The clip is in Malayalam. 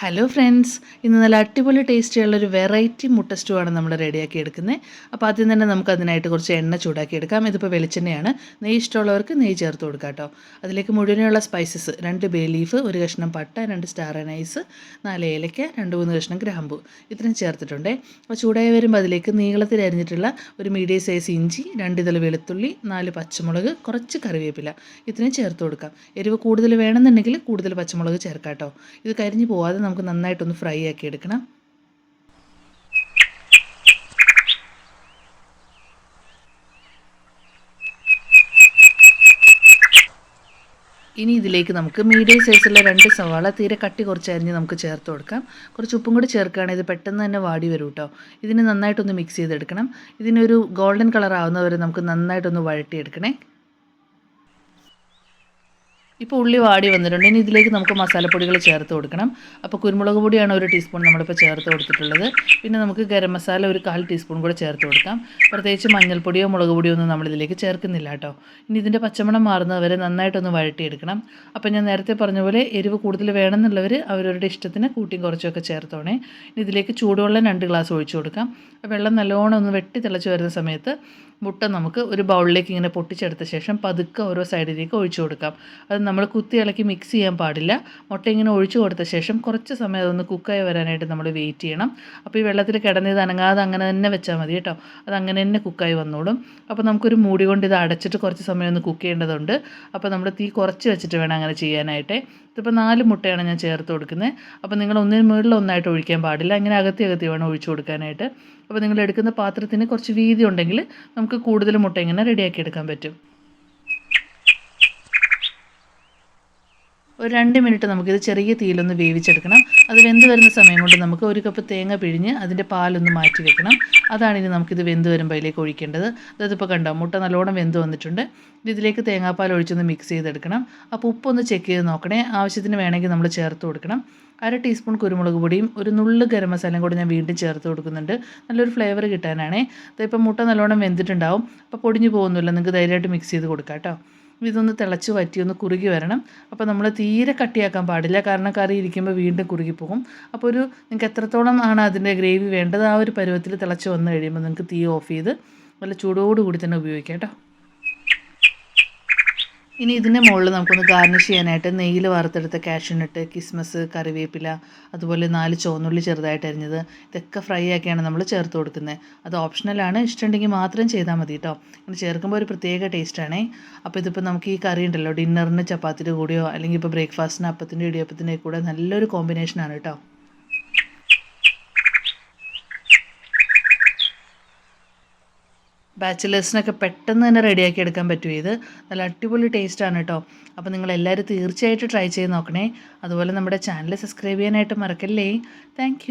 ഹലോ ഫ്രണ്ട്സ് ഇന്ന് നല്ല അടിപൊളി ടേസ്റ്റിയുള്ള ഒരു വെറൈറ്റി മുട്ട സ്റ്റൂ ആണ് നമ്മൾ റെഡിയാക്കി എടുക്കുന്നത് അപ്പോൾ ആദ്യം തന്നെ നമുക്ക് അതിനായിട്ട് കുറച്ച് എണ്ണ ചൂടാക്കി എടുക്കാം. ഇതിപ്പോൾ വെളിച്ചെണ്ണയാണ്. നെയ്യ് ഇഷ്ടമുള്ളവർക്ക് നെയ്യ് ചേർത്ത് കൊടുക്കാം കേട്ടോ. അതിലേക്ക് മുഴുവനുള്ള സ്പൈസസ് രണ്ട് ബേ ലീഫ് ഒരു കഷ്ണം പട്ട രണ്ട് സ്റ്റാർ അനൈസ് നാല് ഏലയ്ക്ക രണ്ട് മൂന്ന് കഷ്ണം ഗ്രാമ്പു ഇത്രയും ചേർത്തിട്ടുണ്ട്. അപ്പോൾ ചൂടായി വരുമ്പോൾ അതിലേക്ക് നീളത്തിൽ അരിഞ്ഞിട്ടുള്ള ഒരു മീഡിയം സൈസ് ഇഞ്ചി രണ്ട് ഇതൾ വെളുത്തുള്ളി നാല് പച്ചമുളക് കുറച്ച് കറിവേപ്പില ഇത്രയും ചേർത്ത് കൊടുക്കാം. എരിവ് കൂടുതൽ വേണമെന്നുണ്ടെങ്കിൽ കൂടുതൽ പച്ചമുളക് ചേർക്കാം കേട്ടോ. ഇത് കരിഞ്ഞ് പോവാതെ നമുക്ക് നന്നായിട്ടൊന്ന് ഫ്രൈ ആക്കി എടുക്കണം. ഇനി ഇതിലേക്ക് നമുക്ക് മീഡിയം സൈസുള്ള രണ്ട് സവാള തീരെ കട്ടി കുറച്ച് അരിഞ്ഞ് നമുക്ക് ചേർത്ത് കൊടുക്കാം. കുറച്ച് ഉപ്പും കൂടി ചേർക്കുകയാണെങ്കിൽ ഇത് പെട്ടെന്ന് തന്നെ വാടി വരും കേട്ടോ ഇതിന് നന്നായിട്ടൊന്ന് മിക്സ് ചെയ്തെടുക്കണം. ഇതിനൊരു ഗോൾഡൻ കളർ ആവുന്നവരെ നമുക്ക് നന്നായിട്ടൊന്ന് വഴട്ടിയെടുക്കണേ ഇപ്പോൾ ഉള്ളി വാടി വന്നിട്ടുണ്ട്. ഇനി ഇതിലേക്ക് നമുക്ക് മസാലപ്പൊടികൾ ചേർത്ത് കൊടുക്കണം. അപ്പോൾ കുരുമുളക് പൊടിയാണ് ഒരു ടീസ്പൂൺ നമ്മളിപ്പോൾ ചേർത്ത് കൊടുത്തിട്ടുള്ളത്. പിന്നെ നമുക്ക് ഗരം മസാല ഒരു കാൽ ടീസ്പൂൺ കൂടെ ചേർത്ത് കൊടുക്കാം. പ്രത്യേകിച്ച് മഞ്ഞൾപ്പൊടിയോ മുളക് പൊടിയോ ഒന്നും നമ്മളിതിലേക്ക് ചേർക്കുന്നില്ല കേട്ടോ. ഇനി ഇതിന്റെ പച്ചമണം മാറുന്നവരെ നന്നായിട്ടൊന്ന് വഴട്ടിയെടുക്കണം അപ്പോൾ ഞാൻ നേരത്തെ പറഞ്ഞ പോലെ എരിവ് കൂടുതൽ വേണമെന്നുള്ളവർ അവരവരുടെ ഇഷ്ടത്തിന് കൂട്ടിയും കുറച്ചൊക്കെ ചേർത്തോണേ. ഇനി ഇതിലേക്ക് ചൂടുവെള്ളം രണ്ട് ഗ്ലാസ് ഒഴിച്ചു കൊടുക്കാം. വെള്ളം നല്ലോണം ഒന്ന് വെട്ടി തിളച്ച് വരുന്ന സമയത്ത് മുട്ട നമുക്ക് ഒരു ബൗളിലേക്ക് ഇങ്ങനെ പൊട്ടിച്ചെടുത്ത ശേഷം പതുക്കെ ഓരോ സൈഡിലേക്ക് ഒഴിച്ചു കൊടുക്കാം. അത് നമ്മൾ കുത്തി ഇളക്കി മിക്സ് ചെയ്യാൻ പാടില്ല. മുട്ട ഇങ്ങനെ ഒഴിച്ചു കൊടുത്ത ശേഷം കുറച്ച് സമയം അതൊന്ന് കുക്കായി വരാനായിട്ട് നമ്മൾ വെയിറ്റ് ചെയ്യണം. അപ്പോൾ ഈ വെള്ളത്തിൽ കിടന്നത് അനങ്ങാതെ അങ്ങനെ തന്നെ വെച്ചാൽ മതി കേട്ടോ. അത് അങ്ങനെ തന്നെ കുക്കായി വന്നോളും. അപ്പോൾ നമുക്കൊരു മൂടി കൊണ്ട് ഇത് അടച്ചിട്ട് കുറച്ച് സമയം ഒന്ന് കുക്ക് ചെയ്യേണ്ടതുണ്ട്. അപ്പോൾ നമ്മൾ തീ കുറച്ച് വെച്ചിട്ട് വേണം അങ്ങനെ ചെയ്യാനായിട്ട്. ഇതിപ്പോൾ നാല് മുട്ടയാണ് ഞാൻ ചേർത്ത് കൊടുക്കുന്നത്. അപ്പോൾ നിങ്ങൾ ഒന്നിന് മുകളിൽ ഒന്നായിട്ട് ഒഴിക്കാൻ പാടില്ല. അങ്ങനെ അകത്തി അകത്തി വേണം ഒഴിച്ചു കൊടുക്കാനായിട്ട്. അപ്പോൾ നിങ്ങൾ എടുക്കുന്ന പാത്രത്തിന് കുറച്ച് വീതി ഉണ്ടെങ്കിൽ നമുക്ക് കൂടുതൽ മുട്ട ഇങ്ങനെ റെഡിയാക്കി എടുക്കാൻ പറ്റും. ഒരു രണ്ട് മിനിറ്റ് നമുക്കിത് ചെറിയ തീയിലൊന്ന് വേവിച്ചെടുക്കണം. അത് വെന്ത് വരുന്ന സമയം കൊണ്ട് നമുക്ക് ഒരു കപ്പ് തേങ്ങ പിഴിഞ്ഞ് അതിന്റെ പാലൊന്ന് മാറ്റി വെക്കണം. അതാണ് ഇനി നമുക്കിത് വെന്ത് വരുമ്പോൾ ഒഴിക്കേണ്ടത്. അതിപ്പോൾ കണ്ടോ മുട്ട നല്ലോണം വെന്ത് വന്നിട്ടുണ്ട്. ഇതിലേക്ക് തേങ്ങാപ്പാൽ ഒഴിച്ചൊന്ന് മിക്സ് ചെയ്തെടുക്കണം. അപ്പോൾ ഉപ്പൊന്ന് ചെക്ക് ചെയ്ത് നോക്കണേ. ആവശ്യത്തിന് വേണമെങ്കിൽ നമ്മൾ ചേർത്ത് കൊടുക്കണം. അര ടീസ്പൂൺ കുരുമുളക് പൊടിയും ഒരു നുള്ള് ഗരം മസാലയും കൂടി ഞാൻ വീണ്ടും ചേർത്ത് കൊടുക്കുന്നുണ്ട്. നല്ലൊരു ഫ്ലേവർ കിട്ടാനാണേ. ഇതിപ്പോൾ മുട്ട നല്ലോണം വെന്തിട്ടുണ്ടാവും. അപ്പോൾ പൊടിഞ്ഞു പോകുന്നില്ല. നിങ്ങൾക്ക് ധൈര്യമായിട്ട് മിക്സ് ചെയ്ത് കൊടുക്കാം കേട്ടോ ഇതൊന്ന് തിളച്ച് വറ്റി ഒന്ന് കുറുകി വരണം. അപ്പോൾ നമ്മൾ തീരെ കട്ടിയാക്കാൻ പാടില്ല. കാരണം കറി ഇരിക്കുമ്പോൾ വീണ്ടും കുറുകി പോകും. അപ്പോൾ ഒരു നിങ്ങൾക്ക് എത്രത്തോളം ആണ് അതിന്റെ ഗ്രേവി വേണ്ടത് ആ ഒരു പരുവത്തിൽ തിളച്ച് വന്നു കഴിയുമ്പോൾ നിങ്ങൾക്ക് തീ ഓഫ് ചെയ്ത് നല്ല ചൂടോടുകൂടി തന്നെ ഉപയോഗിക്കാം കേട്ടോ. ഇനി ഇതിന്റെ മുകളിൽ നമുക്കൊന്ന് ഗാർണിഷ് ചെയ്യാനായിട്ട് നെയ്യിൽ വറുത്തെടുത്ത കാഷ്യൂനട്ട് കിസ്മസ് കറിവേപ്പില അതുപോലെ നാല് ചുവന്നുള്ളി ചെറുതായിട്ട് അരിഞ്ഞത് ഇതൊക്കെ ഫ്രൈ ആക്കിയാണ് നമ്മൾ ചേർത്ത് കൊടുക്കുന്നത് അത് ഓപ്ഷണലാണ് ഇഷ്ടമുണ്ടെങ്കിൽ മാത്രം ചെയ്താൽ മതി കേട്ടോ ഇങ്ങനെ ചേർക്കുമ്പോൾ ഒരു പ്രത്യേക ടേസ്റ്റാണേ അപ്പോൾ ഇതിപ്പോൾ നമുക്ക് ഈ കറി ഉണ്ടല്ലോ ഡിന്നറിന് ചപ്പാത്തിന്റെ കൂടെയോ അല്ലെങ്കിൽ ഇപ്പോൾ ബ്രേക്ക്ഫാസ്റ്റിന് അപ്പത്തിന്റെ ഇടിയപ്പത്തിന്റെ കൂടെ നല്ലൊരു കോമ്പിനേഷനാണ് കേട്ടോ ബാച്ചിലേഴ്സിനൊക്കെ പെട്ടെന്ന് തന്നെ റെഡിയാക്കി എടുക്കാൻ പറ്റും ഇത്. നല്ല അടിപൊളി ടേസ്റ്റാണ് കേട്ടോ അപ്പോൾ നിങ്ങൾ എല്ലാവരും തീർച്ചയായിട്ടും ട്രൈ ചെയ്ത് നോക്കണേ. അതുപോലെ നമ്മുടെ ചാനൽ സബ്സ്ക്രൈബ് ചെയ്യാനായിട്ട് മറക്കല്ലേ? താങ്ക്